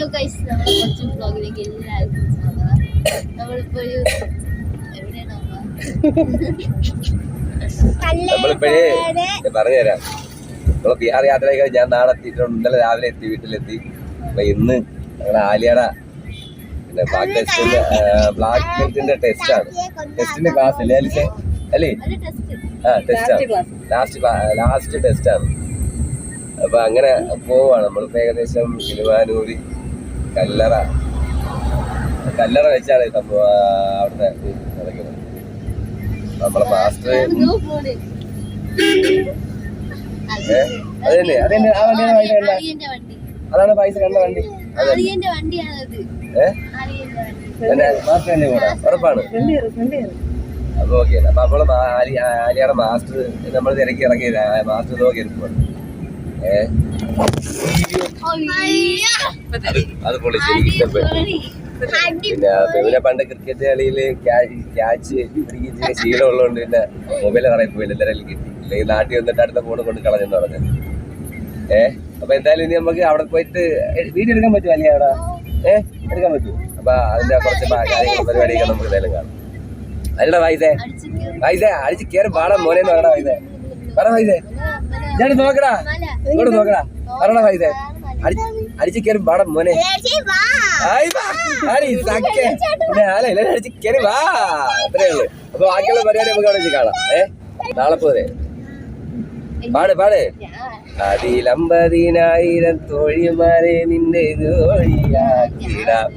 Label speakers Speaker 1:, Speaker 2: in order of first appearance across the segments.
Speaker 1: Hello guys നമ്മുടെ കൊച്ചു ബ്ലോഗിലേക്ക് എല്ലാവർക്കും സ്വാഗതം നമ്മളിപ്പോ ഒരു എവിടെയാണ്
Speaker 2: നമ്മളിപ്പോഴേ ഞാൻ പറഞ്ഞുതരാം. നമ്മളെ ബീഹാർ യാത്രയൊക്കെ ഞാൻ നാളെ എത്തിയിട്ടുണ്ട്. ഇന്നലെ രാവിലെ എത്തി വീട്ടിലെത്തി. അപ്പൊ ഇന്ന് ഞങ്ങളെ ആലിയട പിന്നെ ബ്ലാക്ക് ടെസ്റ്റിന്റെ ബ്ലാക്ക് ബെൽറ്റിന്റെ ടെസ്റ്റ് ആണ്. ടെസ്റ്റിന്റെ ക്ലാസ് അല്ലേ അലിസെ? അല്ലേ?
Speaker 1: ഒരു ടെസ്റ്റ്
Speaker 2: ആ ടെസ്റ്റ് ആണ്. ലാസ്റ്റ് ലാസ്റ്റ് ടെസ്റ്റ് ആണ്. അപ്പൊ അങ്ങനെ പോവാണ്. നമ്മളിപ്പോ ഏകദേശം കിലുവാനൂര് കല്ലറ കല്ലറ വെച്ചാണ് സംഭവം അവിടുത്തെ നടക്കുന്നത്. നമ്മളെ മാസ്റ്റർ ഏ? അതന്നെ അതന്നെ ആ വണ്ടിയാണ് പൈസ കണ്ട
Speaker 1: വണ്ടി.
Speaker 2: അതാണ് പൈസ കണ്ട വണ്ടി. മാസ്റ്റർ തന്നെ കൂടെ. ഉറപ്പാണ്. അപ്പൊ ഓക്കെ അപ്പൊ നമ്മൾ മാ- ആലി മാസ്റ്റർ നമ്മൾ തിരക്കി ഇറങ്ങിയത്. മാസ്റ്റർ നോക്കി ഇരിക്കുവാണ്. ഏഹ് അത് പൊളിച്ച് പിന്നെ പിന്നെ പണ്ട് ക്രിക്കറ്റ് കളിയിൽ ക്യാച്ച് പിടിക്കുന്ന ശീലം ഉള്ളതുകൊണ്ട് പിന്നെ മൊബൈൽ കറയിൽ പോയില്ല എന്തെങ്കിലും കിട്ടി. അല്ലെങ്കിൽ നാട്ടിൽ വന്നിട്ട് അടുത്ത ഫോൺ കൊണ്ട് കളഞ്ഞെന്ന് പറഞ്ഞു. ഏ? അപ്പൊ എന്തായാലും ഇനി നമുക്ക് അവിടെ പോയിട്ട് വീഡിയോ എടുക്കാൻ പറ്റുമോ അല്ലേ അവിടെ? ഏ? എടുക്കാൻ പറ്റുമോ? അപ്പൊ അതിന്റെ കുറച്ച് കാര്യങ്ങളും പരിപാടിയൊക്കെ നമുക്ക് എന്തായാലും കാണാം. അല്ലടാ വൈസേ വൈസേ അടിച്ച് കയറി പാടാൻ മോനെ നോക്കടാ വൈസേ പറ വൈസേ ഞാൻ നോക്കടാ. ഇങ്ങോട്ട് നോക്കടാ. വൈസേ അടി- അടിച്ച് കയറി പാടാൻ മോനെ. അടിച്ച് കയറി വാ. അത്രേ ഉള്ളു. അപ്പൊ ബാക്കിയുള്ള പരിപാടി നമുക്ക് അവിടെ കാണാം. ഏ? നാളെ പോരെ. പാട് പാട്. അതിലമ്പതിനായിരം തോഴിമാരെ നിന്റെ തോഴിയാക്കിടാം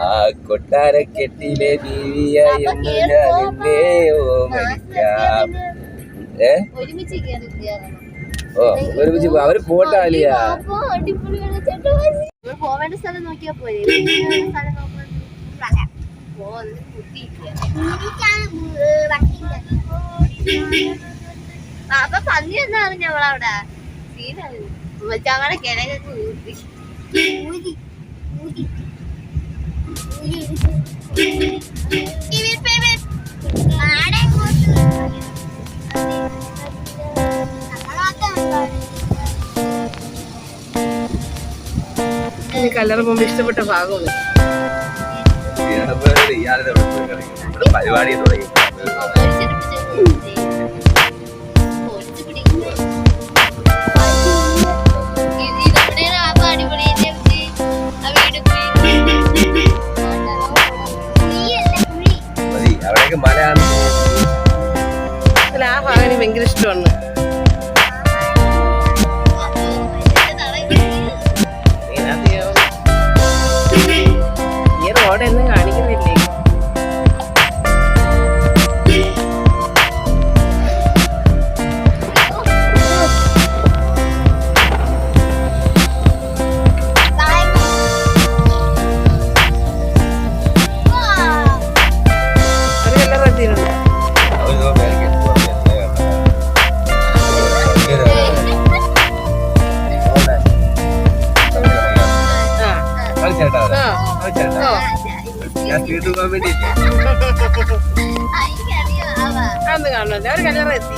Speaker 2: ആ കൊട്ടാരക്കെട്ടിലെ ബീവിയായെന്ന് ഞാൻ നിന്നെ ഓമനിക്കാം ഏ? ഓ ഒരുമിച്ച് പോ. അവർ പോട്ടാലിയാ.
Speaker 1: നമ്മൾ പോവേണ്ട സ്ഥലം നോക്കിയാ സ്ഥലം അപ്പൊ പന്നി എന്നാണ് ഞങ്ങളവിടെ സീനാണ് ഞങ്ങളെ
Speaker 3: ഈ കല്ലറ പോകുമ്പോ ഇഷ്ടപ്പെട്ട ഭാഗമാണ്
Speaker 2: പരിപാടി തുടങ്ങി.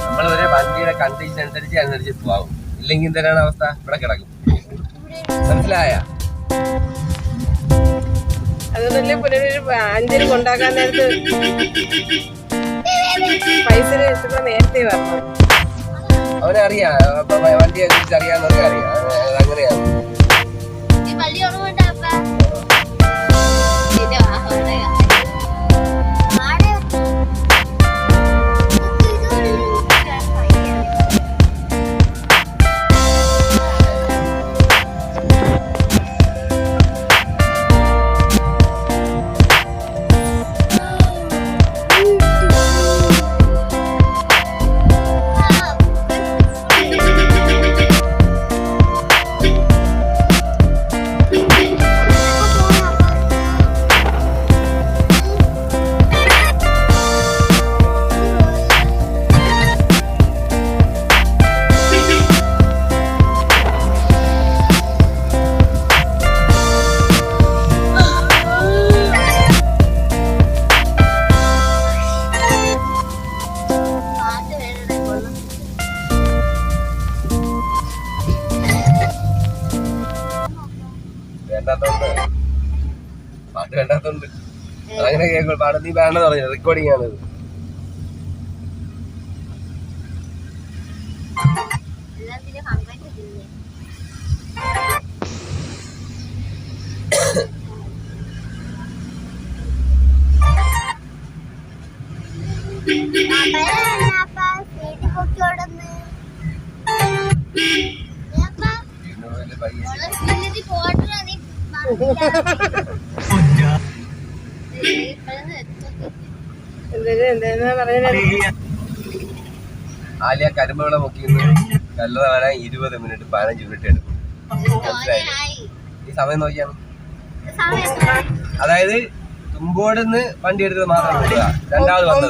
Speaker 2: നമ്മൾ ഒരേ വണ്ടിയുടെ കണ്ടീഷൻ അനുസരിച്ച് അനുസരിച്ച് പോവും. ഇല്ലെങ്കിൽ എന്തിനാണ് അവസ്ഥ? ഇവിടെ കിടക്കും. മനസ്സിലായ?
Speaker 3: അതൊന്നല്ലേ പുനരൊരു അഞ്ചിന് കൊണ്ടാക്കാൻ നേരത്ത് പൈസ എത്തുമ്പോ നേരത്തെ
Speaker 2: പറഞ്ഞു അവനറിയാം. വണ്ടിയെ കുറിച്ച് അറിയാന്നൊക്കെ അറിയാം അങ്ങനെയാണ്. കേൾക്കും പാട്ട് നീ വേണ്ടെന്ന് പറഞ്ഞു റെക്കോർഡിംഗ് ആണിത്
Speaker 1: എല്ലാം
Speaker 2: ആലിയ കരിമ്പുകളെ മുക്കിന്ന് കല്ല് വരാൻ ഇരുപത് മിനിറ്റ് പതിനഞ്ച് മിനിറ്റ് എടുക്കും. ഈ സമയം നോക്കിയാണ് അതായത് തുമ്പോടുന്ന് വണ്ടി എടുത്തത് മാത്രം രണ്ടാമത് വന്നത്.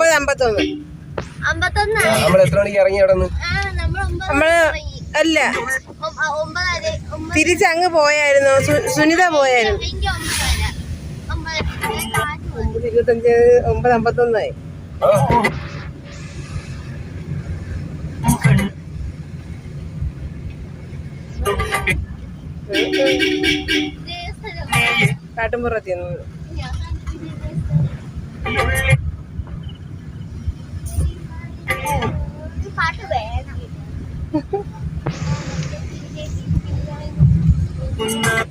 Speaker 2: നമ്മൾ എത്ര മണിക്ക് ഇറങ്ങി അവിടെന്ന്?
Speaker 1: ആ നമ്മൾ ഒമ്പത്
Speaker 3: നമ്മൾ അല്ല തിരിച്ചങ്ങ് പോയായിരുന്നു. സുനിത പോയായിരുന്നു.
Speaker 1: കണ്ടിട്ടില്ല ഒമ്പത് അമ്പത്തൊന്ന് ഈ പാട്ട് വേണം.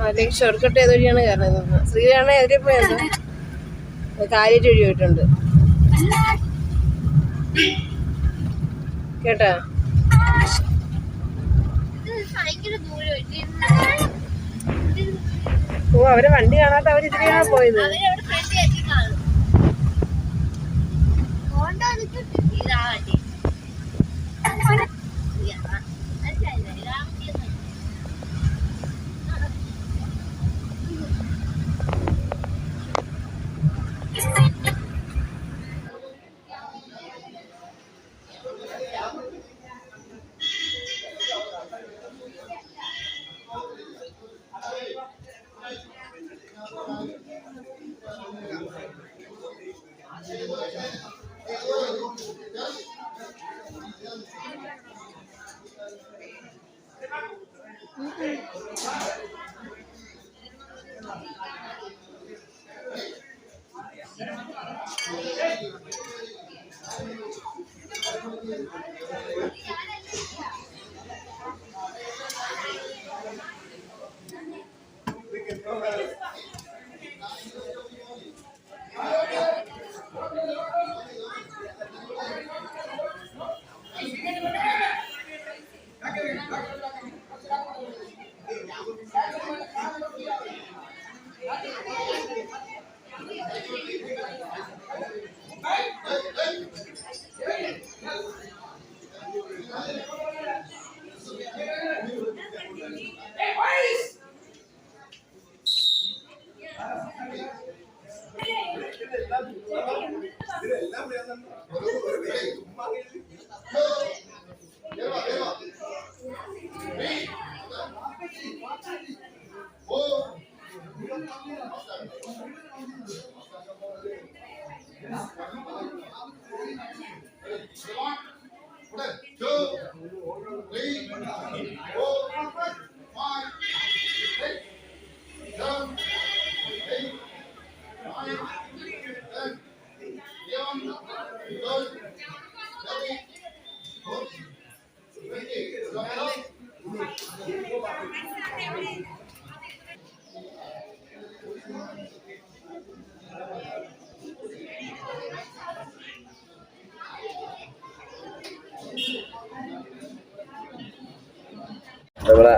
Speaker 3: അല്ലെങ്കിൽ ഏത് വഴിയാണ് കയറുന്നത് ശ്രീരാണ എതിരെ പോയത് വഴി പോയിട്ടുണ്ട് കേട്ടാ? ഓ അവരെ വണ്ടി കാണാത്ത അവർ ഇതിലെയാണ് പോയത്.
Speaker 1: അവരവിടെ ഫ്രണ്ട് കാണും barriga
Speaker 2: നമ്മളെ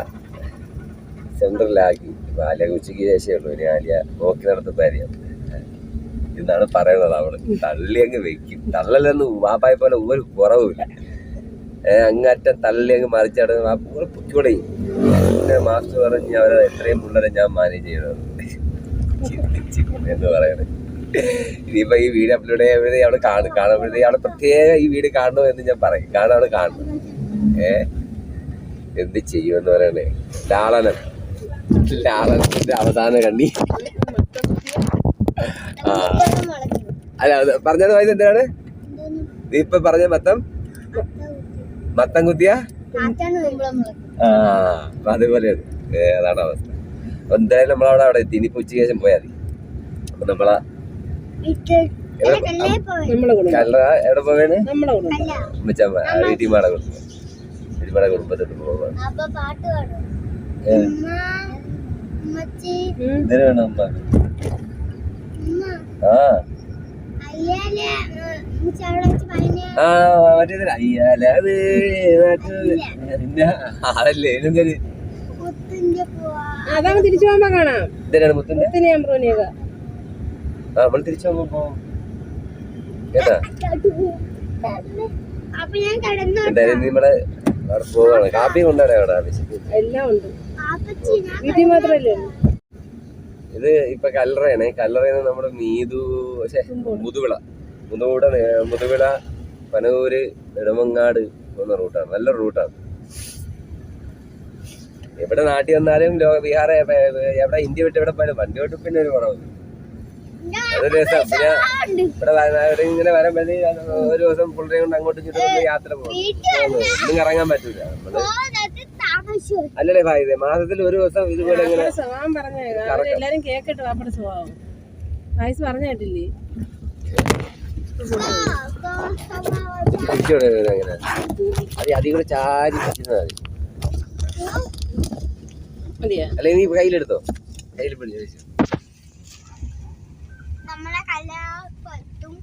Speaker 2: സെൻട്രലാക്കി ആലിയ ഉച്ചയ്ക്ക് ശേഷമേ ഉള്ളൂ. ഇനി ആലിയ നോക്കി നടത്തുമ്പോ അറിയാം എന്നാണ് പറയുന്നത് അവൾ. തള്ളി അങ്ങ് വെക്കും. തള്ളലൊന്നും വാപ്പായ പോലെ ഒരു കുറവില്ല അങ്ങറ്റം തള്ളി അങ്ങ് മറിച്ചാട് പൊക്കിക്കൂടെ പിന്നെ മാസ്റ്റർ പറഞ്ഞ് അവരെ എത്രയും പിള്ളേരെ ഞാൻ മാനേജ് ചെയ്യണം. ചിന്തിച്ച് എന്ന് പറയുന്നത്. ഇനിയിപ്പോ ഈ വീഡിയോ അപ്ലോഡ് ചെയ്യുമ്പോഴേ അവിടെ കാണും. കാണുമ്പോഴേ അവിടെ പ്രത്യേക ഈ വീഡിയോ കാണണോ എന്ന് ഞാൻ പറയും. കാരണം അവിടെ കാണണം ഏ? എന്ത് ചെയ്യുമെന്ന് പറയണേ. ലാളനം. ലാളനത്തിന്റെ അവസാന കണ്ണി. ആ. അല്ല പറഞ്ഞത് വയസ്സ് എന്താണ് നീ ഇപ്പൊ പറഞ്ഞ മത്തം? മത്തം കുത്തിയ? ആ അതുപോലെ അതാണ് അവസ്ഥ. എന്തായാലും നമ്മളവിടെ അവിടെ എത്തി. ഇനിയിപ്പോ ഉച്ചയ്ക്ക് ശേഷം പോയാൽ മതി. നമ്മളെ കല്ലറ എവിടെ പോവേണ് വീട്ടിമാടെ കുടുംബം വീട്ടിമാടെ കുടുംബത്തോട്ട് പോവാണ് എന്തിനു വേണം അമ്മ ആ. ആ പിന്നെ അതല്ലേ ഇതെന്തൊരു
Speaker 1: മുത്തിന്റെ
Speaker 3: അതാണ് തിരിച്ചു പോകുമ്പോ കാണാം.
Speaker 2: മുത്തിന്റെ
Speaker 3: മുത്തിനെ അമ്പ്രോനിയൊക്കെ
Speaker 2: ആ നമ്മൾ തിരിച്ചു പോവും. കേട്ടാ എന്തായാലും നമ്മുടെ പോവാണ്. കാപ്പി അവിടെ ഇത് ഇപ്പൊ കല്ലറയാണ്. കല്ലറയിൽ നമ്മുടെ നീതു പക്ഷേ മുതുവിള. മുതുകൂട മുതുവിള പനൂര് നെടുമങ്ങാട് പോകുന്ന റൂട്ടാണ്. നല്ല റൂട്ടാണ്. എവിടെ നാട്ടിൽ വന്നാലും ബീഹാർ എവിടെ ഇന്ത്യ വിട്ട് എവിടെ പോയാലും വണ്ടി വിട്ട് പിന്നെ ഒരു കുറവ് അതൊരു രസം പിന്നെ ഇവിടെ വയനാട് ഇങ്ങനെ വരുമ്പോഴത്തേക്ക് ഒരു ദിവസം പുള്ളിയെ കൊണ്ട് അങ്ങോട്ടും ഇങ്ങോട്ടും യാത്ര പോകും ഒന്നും ഇറങ്ങാൻ പറ്റൂല.
Speaker 1: നമ്മൾ
Speaker 2: അല്ലല്ലേ ഭായി മാസത്തിൽ ഒരു ദിവസം ഇതുപോലെ ഇങ്ങനെ
Speaker 3: സ്വഭാവം പറഞ്ഞ അവരെല്ലാരും കേക്കട്ടെ വാപ്പയുടെ സ്വഭാവം. വയസ്സ് പറഞ്ഞു കേട്ടില്ലേ?
Speaker 2: അങ്ങനെ. അത് കൂടെ ചാരി മതി അല്ലെ നീ കയ്യിലെടുത്തോ? കയ്യിൽ പിടിച്ചു
Speaker 1: നമ്മളെ കലാപത്തും.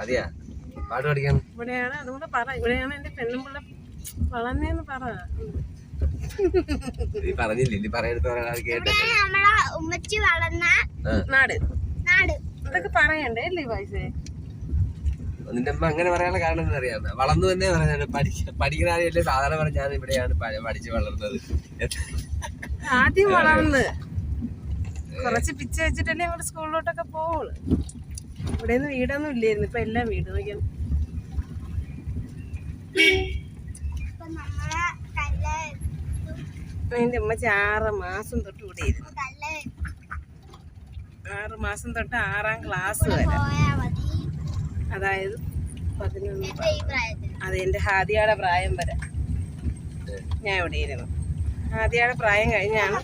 Speaker 2: അതെയാ പാട്ട് പഠിക്കാൻ.
Speaker 3: ഇവിടെയാണ് അതുകൊണ്ട് പറ. ഇവിടെയാണ് എന്റെ പെണ്ണുമ്പിള്ള വളർന്നേന്ന് പറ.
Speaker 2: നീ പറഞ്ഞില്ലേ നീ
Speaker 1: ഇവിടെ നമ്മളെ ഉമ്മച്ചി വളർന്ന
Speaker 3: നാട്.
Speaker 1: നാട്.
Speaker 3: ഇതൊക്കെ പറയണ്ടേ അല്ലേ വയസ്സേ
Speaker 2: നിന്റെ അമ്മ അങ്ങനെ പറയാനുള്ള കാരണം എന്താ അറിയാം വളർന്നു തന്നെ പറഞ്ഞാണ്. പഠിക്ക പഠിക്കുന്ന ആരെയല്ലേ സാധാരണ പറഞ്ഞ ഞാൻ ഇവിടെയാണ് പഠിച്ചു വളർന്നത്.
Speaker 3: ആദ്യം വളർന്ന്. കുറച്ച് പിച്ച വെച്ചിട്ടല്ലേ അങ്ങോട്ട് സ്കൂളിലോട്ടൊക്കെ പോവുള്ളു. ഇവിടെ നിന്ന് വീടൊന്നും ഇല്ലായിരുന്നു. ഇപ്പൊ എല്ലാം വീട് നോക്കിയാൽ എന്റെ അമ്മച്ചി ആറ് മാസം തൊട്ട് ഇവിടെ ഇരുന്നു. ആറ് മാസം തൊട്ട് ആറാം ക്ലാസ് വരെ. അതായത് പതിനൊന്ന്
Speaker 1: ഈ പ്രായത്തിൽ
Speaker 3: ഹാദിയുടെ പ്രായം വരെ. ഞാൻ ഇവിടെ ഇരുന്നു. ഹാദിയുടെ പ്രായം കഴിഞ്ഞാണ്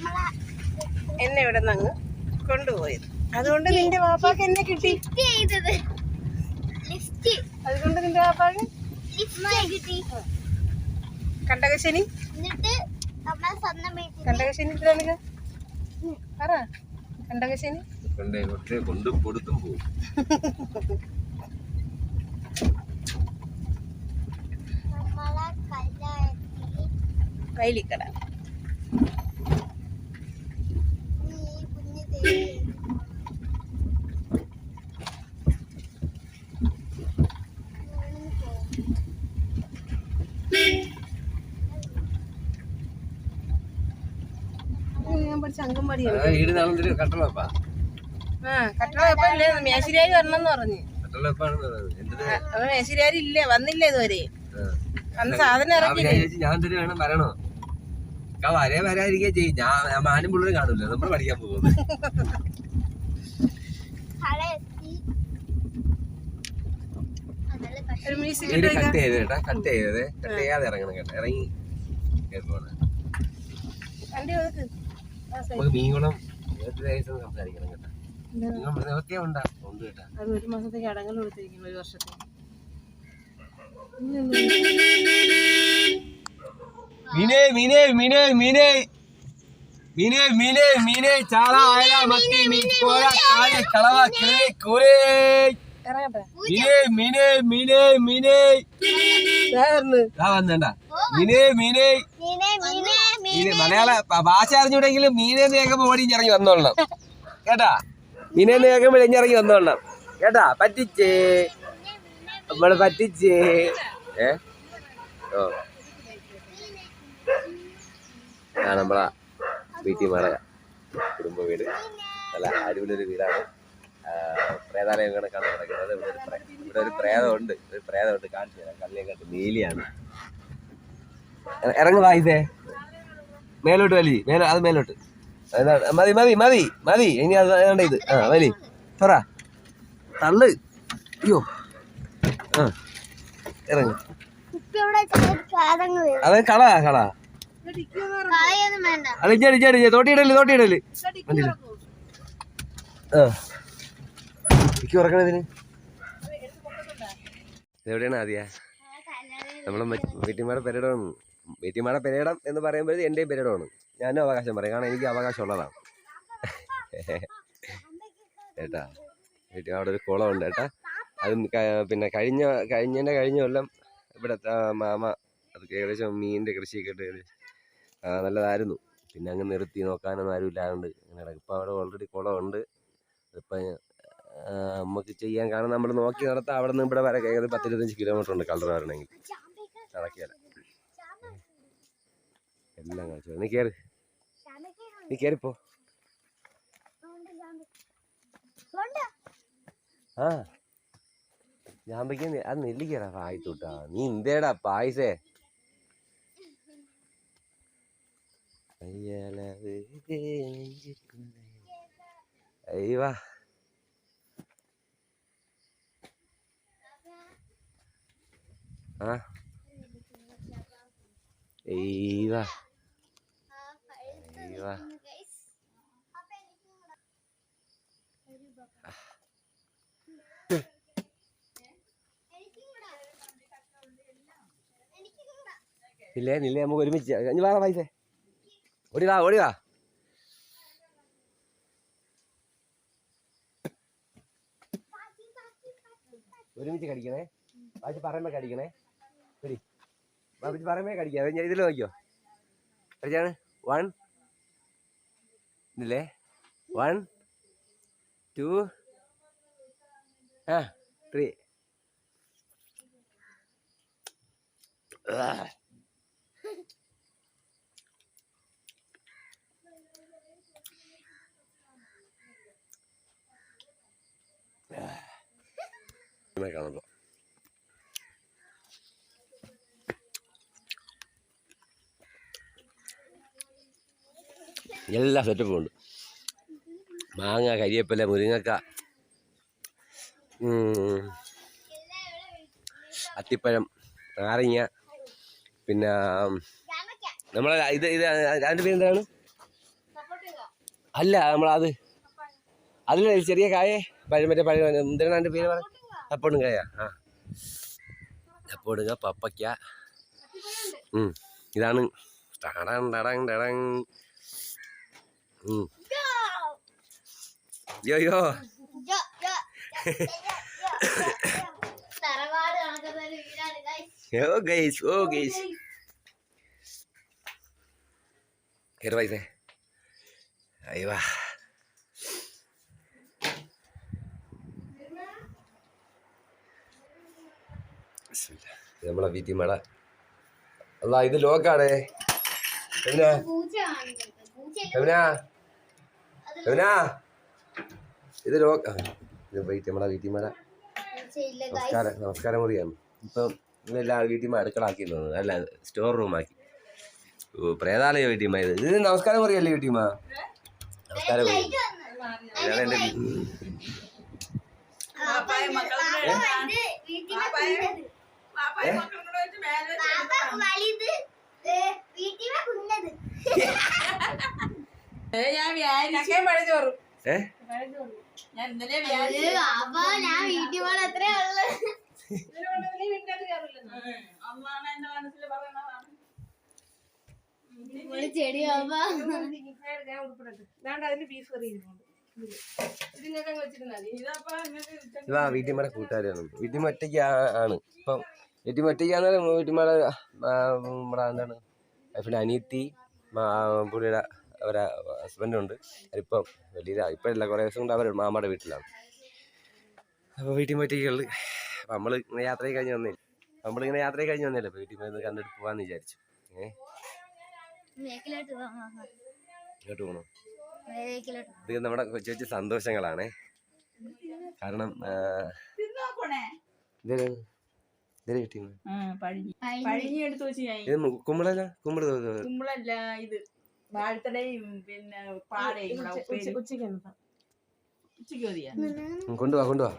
Speaker 3: എന്നെ ഇവിടെ നിന്ന് അങ്ങ് കൊണ്ടുപോയത്. അതുകൊണ്ട് നിന്റെ വാപ്പാക്ക് എന്നെ കിട്ടി. അതുകൊണ്ട് നിന്റെ വാപ്പാക്ക്? കണ്ടകശനി? കണ്ടകശനി പറ. കണ്ടകശനി?
Speaker 2: കണ്ടേ കൊണ്ടേ കൊണ്ടും കൊടുത്തും പോകും
Speaker 1: നമ്മളെ കല്യാണത്തിൽ
Speaker 3: കൈലിക്കട
Speaker 1: ഈ കുഞ്ഞു തേടി
Speaker 3: ഞാൻ പഠിച്ച
Speaker 2: ആ
Speaker 3: അംഗൻവാടിയാണ്
Speaker 2: വീട് നാളെ കട്ടളപ്പാ
Speaker 3: ആ കട്ടള എപ്പോ ഇല്ലേ? മേശരിയാരി വരണമെന്ന് പറഞ്ഞു. മേശരിയാരി ഇല്ലേ? വന്നില്ല ഇതുവരെ? അന്ന് സാധനം
Speaker 2: ഇറക്കി ഞാൻ തന്നെ വേണം? വരണോ? ആ വരെ വരാതിരിക്കുകയും ചെയ്യും. ഞാൻ ഞാൻ മാനും പിള്ളേരും കാണൂല. നമ്മൾ പഠിക്കാൻ പോകുന്നത്.
Speaker 1: കട എത്തി അതല്ല കഷ്ടം
Speaker 3: ഒരു മ്യൂസിക്
Speaker 2: വീട് കട്ട് ചെയ്ത്. കേട്ടാ കട്ട് ചെയ്തത് കട്ട് ചെയ്യാതെ ഇറങ്ങണം കേട്ടോ. ഇറങ്ങി കേൾക്കണം
Speaker 3: വണ്ടി ഒതുക്ക് ആ
Speaker 2: നമുക്ക് മീൻകുളം സംസാരിക്കണം കേട്ടോ. ഉണ്ട്? കേട്ടാ.
Speaker 3: അത് ഒരു മാസത്തേക്ക് അടങ്ങൾ കൊടുത്തിരിക്കുന്നു ഒരു വർഷത്തേക്ക്.
Speaker 2: മീനേ മീനേ മീനേ മീനേ മീനേ മീനേ മീനേ చాలా അയല മത്തി మీ കോര కాయ
Speaker 3: ഇറങ്ങട്ടെ.
Speaker 2: മീനേ മീനേ മീനേ മീനേ
Speaker 3: ഇതായിരുന്നു.
Speaker 2: ആ വന്നണ്ട. മീനേ മീനേ
Speaker 1: മീനെ മീനെ
Speaker 2: മലയാള ഭാഷ അറിഞ്ഞൂടെങ്കിലും മീനെ നേകം ഓടി ഇറങ്ങി വന്നോളണം. കേട്ടാ? മീനെ നേകം വിളിഞ്ഞിറങ്ങി വന്നോളണം. കേട്ടാ? പറ്റിച്ചേ. നമ്മൾ പറ്റിച്ചേ. ഏ? ഓ. ആ പി വീട്ടിൽ മാറുക കുടുംബ വീട്. നല്ല അടിപൊളിയൊരു വീടാണ്. ആ, പ്രേതാലയം കണക്കാണ് കിടക്കുന്നത്. ഇവിടെ ഒരു പ്രേ- ഇവിടെ ഒരു പ്രേതമുണ്ട്. ഒരു പ്രേതമുണ്ട് കാണിച്ചു തരാം. കല്ലിനെ കണ്ട് നീലിയാണ്. ഇറങ്ങുക ഇറങ്ങ് വായിസേ മേലോട്ട് വലി. മേലോ അത് മേലോട്ട്. അതാണ്. മതി മതി മതി മതി. ഇനി അത് വേണ്ട ഇത്. ആ വലി. പറ. തള്ളു. അയ്യോ. ആ ഇറങ്ങി. അത് കള കള. അടിച്ച അടിച്ച അടിച്ച തോട്ടിയിടൽ തോട്ടിയിടൽ. എനിക്ക് ഉറക്കണതിന് എവിടെയാണ് ആദ്യ? നമ്മളെ വെറ്റിമാടെ പെരടമാണ് വെറ്റിമാടെ പെരേടം എന്ന് പറയുമ്പോൾ എന്റെയും പെരടമാണ് ഞാനും അവകാശം പറയും. കാരണം എനിക്ക് അവകാശം ഉള്ളതാണ് ഏട്ടാ വീട്ടിൽ അവിടെ ഒരു കുളമുണ്ട് ഏട്ടാ. അത് പിന്നെ കഴിഞ്ഞ കഴിഞ്ഞതിന്റെ കഴിഞ്ഞ കൊല്ലം ഇവിടെ മാമ അത് ഏകദേശം മീനിന്റെ കൃഷിയൊക്കെ ഇട്ട് നല്ലതായിരുന്നു. പിന്നെ അങ്ങ് നിർത്തി നോക്കാനൊന്നും ആരും ഇല്ലാണ്ട് അങ്ങനെ കിടക്കും ഇപ്പം അവിടെ ഓൾറെഡി കുളമുണ്ട്. ഇപ്പം നമുക്ക് ചെയ്യാൻ കാരണം നമ്മൾ നോക്കി നടത്താം. അവിടെ നിന്ന് ഇവിടെ വരെ ഏകദേശം പത്തിരുപത്തഞ്ച് കിലോമീറ്റർ ഉണ്ട് കളർ വരണമെങ്കിൽ. നടക്കിയല്ല എല്ലാം കാണിച്ചു നീ കയറി നീ കയറിപ്പോ ആ. ഞാൻ അത് നെല്ലിക്കടാ പായത്തൂട്ടാ നീ എന്തേടാ പായസേ? നെഞ്ചിക്കുന്ന്. അയ്യവാ ആ അയ്യവാ അയ്യവാ ഇല്ലേ നില്ലേ നമുക്ക് ഒരുമിച്ച്. വാ പൈസ. ഓടി വാ ഓടി വാ ഒരുമിച്ച് കടിക്കണേ. വാച്ച് പറയുമ്പോ കടിക്കണേ. ശരി. വാച്ച് പറയുമ്പോ കടിക്കാം. ഞാൻ ഇതിൽ നോക്കിയോ കടിച്ചാണ്. വൺ ഇല്ലേ വൺ ടു ആ ത്രീ കാണുമ്പോ. എല്ലാ സെറ്റപ്പും ഉണ്ട്. മാങ്ങ കരിയപ്പല്ല മുരിങ്ങക്ക അത്തിപ്പഴം നാരങ്ങ പിന്നെ നമ്മളെ ഇത് ഇത് അതിന്റെ പേര് എന്താണ് അല്ല നമ്മളത് അതിലെ ചെറിയ കായേ പഴം മറ്റേ പഴം എന്തിനാണ് അതിന്റെ പേര് പറ போடுங்கய்யா ஆ போடுங்க பப்பக்கியா
Speaker 1: ம் இதானுங்க டடங் டடங் டடங்
Speaker 2: ம் yo yo oh guys oh guys இருவாய் ஐவா നമ്മളെ വീട്ടിൽ മട അല്ല ഇത് ലോക്കാണേ എവനാ? എവനാ? ഇത് ലോക്ക് വീട്ടിൽ നമ്മളെ വീട്ടിൽ മട നമസ്കാരം നമസ്കാരം മുറിയാണ് ഇപ്പം ഇന്നെല്ലാ വീട്ടിൽ അടുക്കളാക്കി അല്ല സ്റ്റോർ റൂം ആക്കി. പ്രേതാലയ വീട്ടിൽ ഇത് ഇത് നമസ്കാരം മുറിയല്ലേ വീട്ടിൽ നമസ്കാരം മുറി ഇതാണ് എന്റെ
Speaker 4: ഞാൻ ഇന്നലെ
Speaker 1: ഞാൻ വീട്ടിൽ
Speaker 4: അമ്മാണ് എന്റെ മനസ്സിൽ പറയണതാണ്
Speaker 1: ചെടി
Speaker 3: ഞാൻ അതിന് ബീഫ് കറി. ഇത്
Speaker 2: വീട്ടിമ്മയുടെ കൂട്ടുകാരാണ് വീട്ടിൽ ഒറ്റയ്ക്ക് ആണ്. ഇപ്പം ഒറ്റയ്ക്കാന്ന് വീട്ടിമ്മയുടെ നമ്മുടെ എന്താണ് പിന്നെ അനിയത്തി പുള്ളിയുടെ അവരെ ഹസ്ബൻഡുണ്ട്. അവരിപ്പം വലിയ ഇപ്പോഴല്ല കുറേ ദിവസം കൊണ്ട് അവർ മാമയുടെ വീട്ടിലാണ്. അപ്പോൾ വീട്ടിൽ ഒറ്റയ്ക്കുള്ളു അപ്പം നമ്മൾ ഇങ്ങനെ യാത്ര കഴിഞ്ഞ് വന്നില്ല? നമ്മളിങ്ങനെ യാത്ര കഴിഞ്ഞ് വന്നില്ല? അപ്പോൾ വീട്ടിൽ പോയി കണ്ടിട്ട് പോകാമെന്ന് വിചാരിച്ചു. ഏ?
Speaker 1: പോണോ
Speaker 2: ഇങ്ങോട്ട് പോകണം
Speaker 1: ബേക്കിലോട്ട്
Speaker 2: ഇത് നമ്മുടെ കൊച്ചു കൊച്ചു സന്തോഷങ്ങളാണേ. കാരണം ആ,
Speaker 4: എടുത്ത് വെച്ച് ഞാൻ
Speaker 2: ഇത് കുമ്പളല്ല? കുമ്പള
Speaker 4: കുമ്പളല്ല ഇത് വാഴത്തടയും പിന്നെ പാടയും
Speaker 3: ഉച്ചയ്ക്ക് എന്താ
Speaker 4: ഉച്ചയ്ക്ക് മതിയാ.
Speaker 2: കൊണ്ടുവാ കൊണ്ടുവാ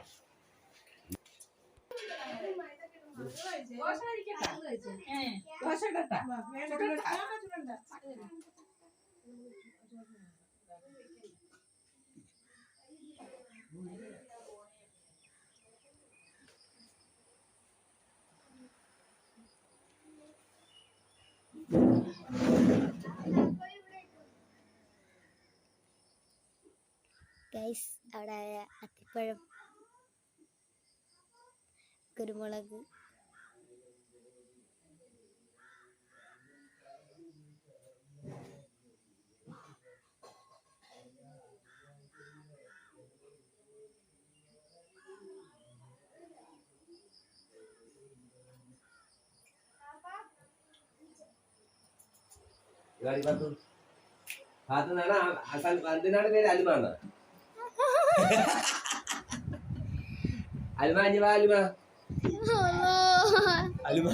Speaker 4: ദോശ ഇടട്ടാ?
Speaker 1: ഗൈസ് അവിടെ അത്തിപ്പഴം കുരുമുളക്
Speaker 2: എന്തിനാണ് പേര് അലുമാന്ന അലുമ വാ അലുമ അലുമ